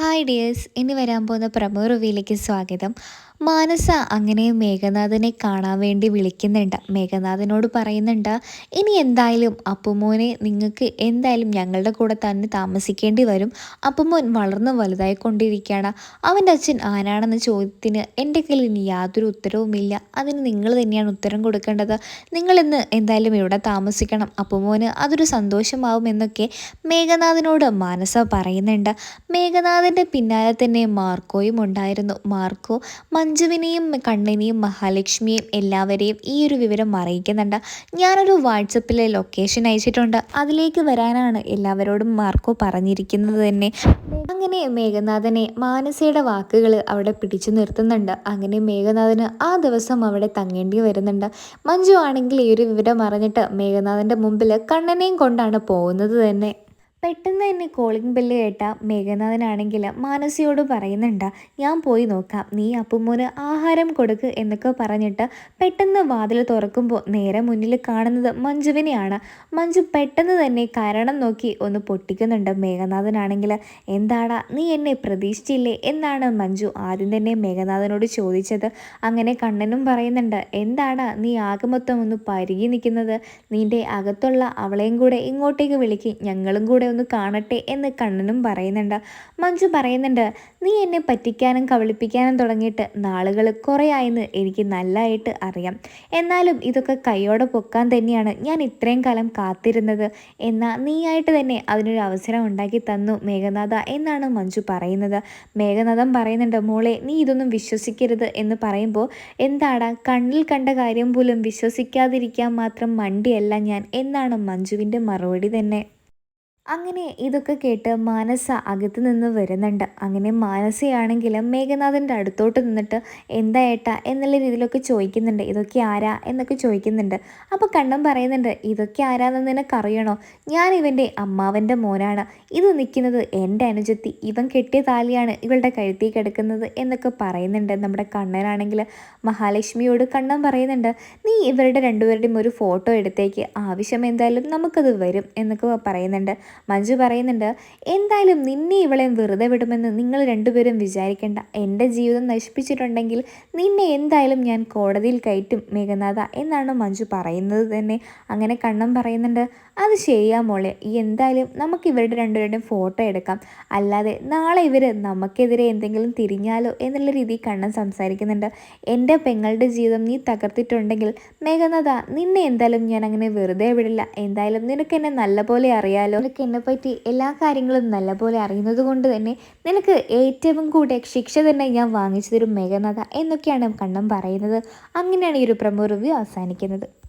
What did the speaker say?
Hi dears ഇനി വരാൻ പോകുന്ന പ്രമോ റിവ്യൂയിലേക്ക് സ്വാഗതം. മാനസ അങ്ങനെ മേഘനാഥനെ കാണാൻ വേണ്ടി വിളിക്കുന്നുണ്ട്. മേഘനാഥനോട് പറയുന്നുണ്ട് ഇനി എന്തായാലും അപ്പുമോനെ നിങ്ങൾക്ക് എന്തായാലും ഞങ്ങളുടെ കൂടെ തന്നെ താമസിക്കേണ്ടി വരും. അപ്പുമോൻ വളർന്ന് വലുതായിക്കൊണ്ടിരിക്കുകയാണ് അവന്റെ അച്ഛൻ ആരാണെന്ന ചോദ്യത്തിന് എന്റെ കയ്യിൽ ഇനി യാതൊരു ഉത്തരവുമില്ല. അതിന് നിങ്ങൾ തന്നെയാണ് ഉത്തരം കൊടുക്കേണ്ടത്. നിങ്ങളിന്ന് എന്തായാലും ഇവിടെ താമസിക്കണം. അപ്പുമോന് അതൊരു സന്തോഷമാവും എന്നൊക്കെ മേഘനാഥനോട് മാനസ പറയുന്നുണ്ട്. മേഘനാഥന്റെ പിന്നാലെ തന്നെ മാർക്കോയും ഉണ്ടായിരുന്നു. മാർക്കോ മഞ്ജുവിനെയും കണ്ണിനെയും മഹാലക്ഷ്മിയെയും എല്ലാവരെയും ഈ ഒരു വിവരം അറിയിക്കുന്നുണ്ട്. ഞാനൊരു വാട്സപ്പിലെ ലൊക്കേഷൻ അയച്ചിട്ടുണ്ട്. അതിലേക്ക് വരാനാണ് എല്ലാവരോടും മാർക്കോ പറഞ്ഞിരിക്കുന്നത് തന്നെ. അങ്ങനെ മേഘനാഥനെ മാനസയുടെ വാക്കുകൾ അവിടെ പിടിച്ചു നിർത്തുന്നുണ്ട്. അങ്ങനെ മേഘനാഥന് ആ ദിവസം അവിടെ തങ്ങേണ്ടി വരുന്നുണ്ട്. മഞ്ജു ആണെങ്കിൽ ഈ ഒരു വിവരം അറിഞ്ഞിട്ട് മേഘനാഥന്റെ മുമ്പിൽ കണ്ണനെയും കൊണ്ടാണ് പോകുന്നത് തന്നെ. പെട്ടെന്ന് തന്നെ കോളിംഗ് ബെല്ല് കേട്ട മേഘനാഥനാണെങ്കിൽ മാനസിയോട് പറയുന്നുണ്ട് ഞാൻ പോയി നോക്കാം. നീ അപ്പുമോന് ആഹാരം കൊടുക്ക് എന്നൊക്കെ പറഞ്ഞിട്ട് പെട്ടെന്ന് വാതിൽ തുറക്കുമ്പോൾ നേരെ മുന്നിൽ കാണുന്നത് മഞ്ജുവിനെയാണ്. മഞ്ജു പെട്ടെന്ന് തന്നെ കാരണം നോക്കി ഒന്ന് പൊട്ടിക്കുന്നുണ്ട്. മേഘനാഥനാണെങ്കിൽ എന്താടാ നീ എന്നെ പ്രതീക്ഷിച്ചില്ലേ? എന്നാണ് മഞ്ജു ആദ്യം തന്നെ മേഘനാഥനോട് ചോദിച്ചത്. അങ്ങനെ കണ്ണനും പറയുന്നുണ്ട് എന്താണ് നീ ആകെ മൊത്തം ഒന്ന് പരുകി നിൽക്കുന്നത്? നിന്റെ അകത്തുള്ള അവളെയും കൂടെ ഇങ്ങോട്ടേക്ക് വിളിക്കും. ഞങ്ങളും കൂടെ ഒന്ന് കാണട്ടെ എന്ന് കണ്ണനും പറയുന്നുണ്ട്. മഞ്ജു പറയുന്നുണ്ട് നീ എന്നെ പറ്റിക്കാനും കവളിപ്പിക്കാനും തുടങ്ങിയിട്ട് നാളുകൾ കുറേ എനിക്ക് നല്ലതായിട്ട് അറിയാം. എന്നാലും ഇതൊക്കെ കൈയോടെ പൊക്കാൻ തന്നെയാണ് ഞാൻ ഇത്രയും കാലം കാത്തിരുന്നത്. എന്നാൽ നീയായിട്ട് തന്നെ അതിനൊരു അവസരം ഉണ്ടാക്കി തന്നു മേഘനാഥ എന്നാണ് മഞ്ജു പറയുന്നത്. മേഘനാഥം പറയുന്നുണ്ട് മോളെ നീ ഇതൊന്നും വിശ്വസിക്കരുത് എന്ന് പറയുമ്പോൾ എന്താടാ കണ്ണിൽ കണ്ട കാര്യം പോലും വിശ്വസിക്കാതിരിക്കാൻ മാത്രം മണ്ടിയല്ല ഞാൻ എന്നാണ് മഞ്ജുവിന്റെ മറുപടി തന്നെ. അങ്ങനെ ഇതൊക്കെ കേട്ട് മാനസ അകത്ത് നിന്ന് വരുന്നുണ്ട്. അങ്ങനെ മാനസയാണെങ്കിലും മേഘനാഥന്റെ അടുത്തോട്ട് നിന്നിട്ട് എന്താ ഏട്ട? എന്നുള്ള രീതിയിലൊക്കെ ചോദിക്കുന്നുണ്ട്. ഇതൊക്കെ ആരാ? എന്നൊക്കെ ചോദിക്കുന്നുണ്ട്. അപ്പോൾ കണ്ണൻ പറയുന്നുണ്ട് ഇതൊക്കെ ആരാന്ന് നിനക്കറിയണോ? ഞാൻ ഇവന്റെ അമ്മാവന്റെ മോനാണ്. ഇത് നിൽക്കുന്നത് എന്റെ അനുജത്തി. ഇവൻ കെട്ടിയ താലിയാണ് ഇവളുടെ കഴുത്തി കിടക്കുന്നത് എന്നൊക്കെ പറയുന്നുണ്ട് നമ്മുടെ കണ്ണനാണെങ്കിൽ. മഹാലക്ഷ്മിയോട് കണ്ണൻ പറയുന്നുണ്ട് നീ ഇവരുടെ രണ്ടുപേരുടെയും ഒരു ഫോട്ടോ എടുത്തേക്ക്. ആവശ്യം എന്തായാലും നമുക്കത് വരും എന്നൊക്കെ പറയുന്നുണ്ട്. മഞ്ജു പറയുന്നുണ്ട് എന്തായാലും നിന്നെ ഇവളെ വെറുതെ വിടുമെന്ന് നിങ്ങൾ രണ്ടുപേരും വിചാരിക്കേണ്ട. എന്റെ ജീവിതം നശിപ്പിച്ചിട്ടുണ്ടെങ്കിൽ നിന്നെ എന്തായാലും ഞാൻ കോടതിയിൽ കയറ്റും മേഘനാഥ എന്നാണ് മഞ്ജു പറയുന്നത് തന്നെ. അങ്ങനെ കണ്ണം പറയുന്നുണ്ട് അത് ശരിയാ മോളെ എന്തായാലും നമുക്ക് ഇവരുടെ രണ്ടുപേരുടെയും ഫോട്ടോ എടുക്കാം. അല്ലാതെ നാളെ ഇവർ നമുക്കെതിരെ എന്തെങ്കിലും തിരിഞ്ഞാലോ എന്നുള്ള രീതിയിൽ കണ്ണൻ സംസാരിക്കുന്നുണ്ട്. എന്റെ പെങ്ങളുടെ ജീവിതം നീ തകർത്തിട്ടുണ്ടെങ്കിൽ മേഘനാഥ നിന്നെ എന്തായാലും ഞാൻ അങ്ങനെ വെറുതെ വിടില്ല. എന്തായാലും നിനക്ക് എന്നെ നല്ലപോലെ അറിയാലോ. നിനക്ക് എന്നെ പറ്റി എല്ലാ കാര്യങ്ങളും നല്ലപോലെ അറിയുന്നത് കൊണ്ട് തന്നെ നിനക്ക് ഏറ്റവും കൂടെ ശിക്ഷ തന്നെ ഞാൻ വാങ്ങിച്ചു തരും മേഘനാഥ എന്നൊക്കെയാണ് കണ്ണം പറയുന്നത്. അങ്ങനെയാണ് ഈ ഒരു പ്രമോ റിവ്യൂ അവസാനിക്കുന്നത്.